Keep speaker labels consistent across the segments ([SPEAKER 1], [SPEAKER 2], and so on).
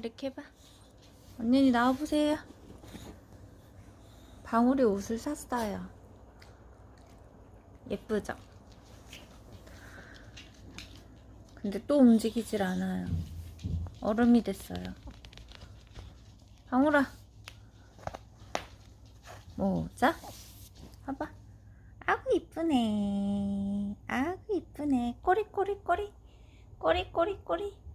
[SPEAKER 1] 이렇게 해봐. 언니 나와보세요. 방울이 옷을 샀어요. 예쁘죠? 근데 또 움직이질 않아요. 얼음이 됐어요. 방울아. 모자? 봐봐. 아구 이쁘네. 아구 이쁘네. 꼬리 꼬리 꼬리. 꼬리 꼬리 꼬리.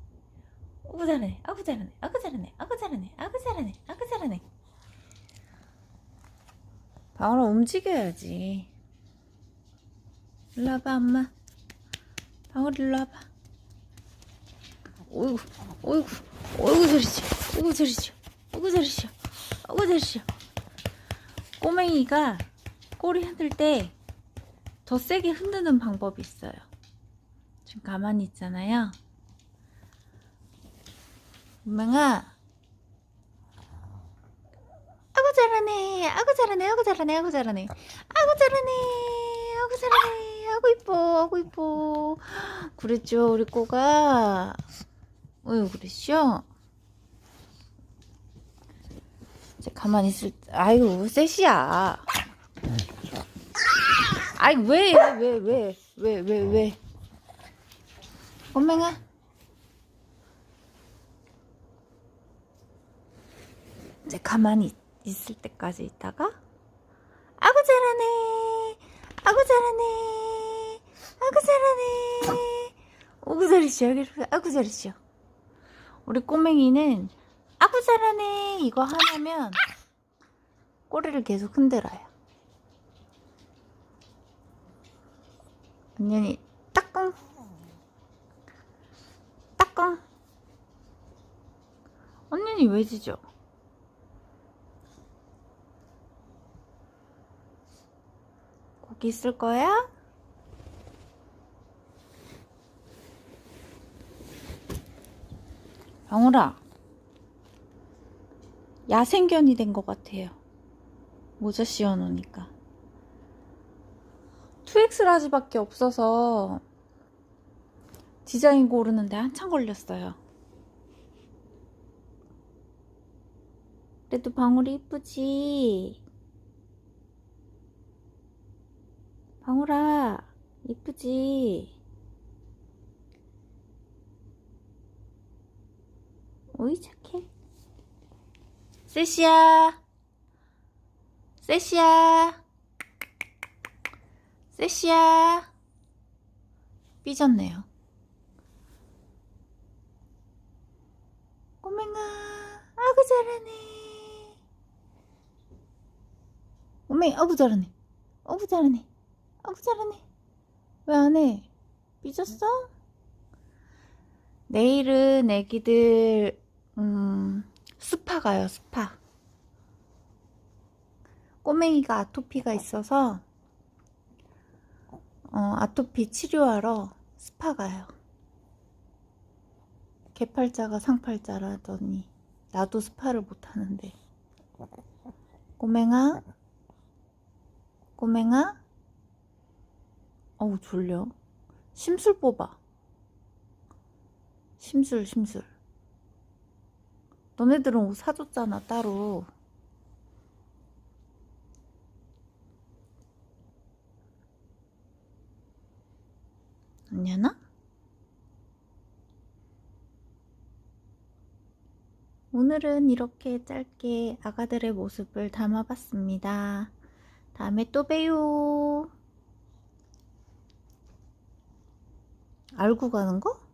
[SPEAKER 1] 아구 잘하네. 아구 잘하네. 아구 잘하네. 아구 잘하네. 아구 잘하네. 아구 잘하네. 방울아 움직여야지. 일로 와봐 엄마. 방울 일로 와봐. 어이구 어이구 어이구 저리지. 어이구 저리지. 어이구 저리지. 어이구 저리지. 꼬맹이가 꼬리 흔들 때 더 세게 흔드는 방법이 있어요. 지금 가만히 있잖아요. 엄마가 아구 잘하네, 아구 잘하네, 아구 잘하네, 아구 잘하네, 아구 잘하네, 아구 잘하네, 아구 이뻐, 아구 이뻐. 그랬죠, 우리 꼬가. 어유 그랬죠? 이제 가만히 있을 때, 아이고 셋이야. 아이 왜왜왜왜왜왜 엄맹아 이제 가만히 있을 때까지 있다가 아구 잘하네 아구 잘하네 아구 잘하네. 아구 잘했어 여기 아구 잘했어 우리 꼬맹이는 아구 잘하네 이거 하면 꼬리를 계속 흔들어요. 언년이 따꿍 따꿍 언년이 왜 짖어? 고기 있을 거야? 방울아 야생견이 된 것 같아요 모자 씌워놓으니까 2X 라지밖에 없어서 디자인 고르는데 한참 걸렸어요. 그래도 방울이 이쁘지? 방울아, 이쁘지? 오이 착해. 세시야. 세시야. 세시야 삐졌네요 꼬맹아 아구 잘하네 꼬맹이 아구 잘하네 아구 잘하네 아구 잘하네 왜 안 해 삐졌어? 내일은 애기들 음 스파 가요 스파 꼬맹이가 아토피가 있어서 어, 아토피 치료하러 스파 가요. 개팔자가 상팔자라더니 나도 스파를 못 하는데. 꼬맹아? 꼬맹아? 어우 졸려. 심술 뽑아. 심술 심술. 너네들은 옷 사줬잖아 따로. 안녕나? 오늘은 이렇게 짧게 아가들의 모습을 담아봤습니다. 다음에 또 봬요. 알고 가는 거?